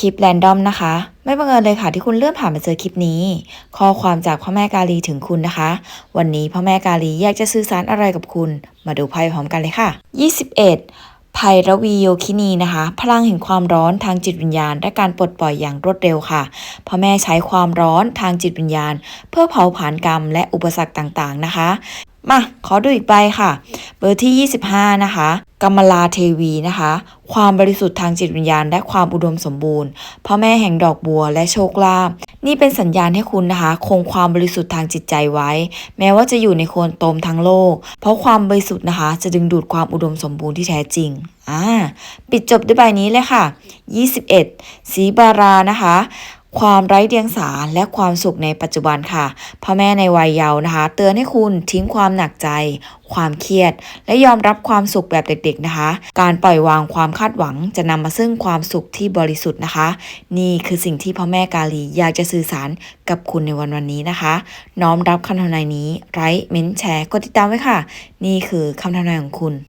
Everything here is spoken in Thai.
คลิปแรนดอมนะคะ ไม่บังเอิญเลยค่ะที่คุณเลื่อนผ่านมาเจอคลิปนี้ ข้อความจากพ่อแม่กาลีถึงคุณนะคะ วันนี้พ่อแม่กาลีอยากจะสื่อสารอะไรกับคุณ มาดูไพ่พร้อมกันเลยค่ะ 21ไพรวีโยคินีนะคะ พลังแห่งความร้อนทางจิตวิญญาณ และการปลดปล่อยอย่างรวดเร็วค่ะพ่อแม่ใช้ความร้อนทางจิตวิญญาณ เพื่อเผาผลาญกรรมและอุปสรรคต่างๆนะคะ มาขอดูอีกใบค่ะ เบอร์ที่ 25 นะคะกำมลาเทวีนะคะ ความบริสุทธิ์ทางจิตวิญญาณ และความอุดมสมบูรณ์พ่อแม่แห่งดอกบัวและโชคลาภนี่เป็นสัญญาณให้คุณนะคะ คงความบริสุทธิ์ทางจิตใจไว้ แม้ว่าจะอยู่ในโคลนตมทั้งโลก เพราะความบริสุทธิ์นะคะ จะดึงดูดความอุดมสมบูรณ์ที่แท้จริงอ่าปิดจบด้วยใบนี้เลยค่ะ 21 สีบารานะคะ ความไร้เดียงสาและความสุขในปัจจุบันค่ะพ่อแม่ในวัยเยาว์นะคะ เตือนให้คุณทิ้งความหนักใจ ความเครียด และยอมรับความสุขแบบเด็ก ๆนะคะ การปล่อยวางความคาดหวังจะนำมาซึ่งความสุขที่บริสุทธิ์นะคะ นี่คือสิ่งที่พ่อแม่กาลีอยากจะสื่อสารกับคุณในวันวันนี้นะคะ น้อมรับคำทำนายนี้ไร้เม้นแชร์กดติดตามไว้ค่ะ นี่คือคำทำนายของคุณ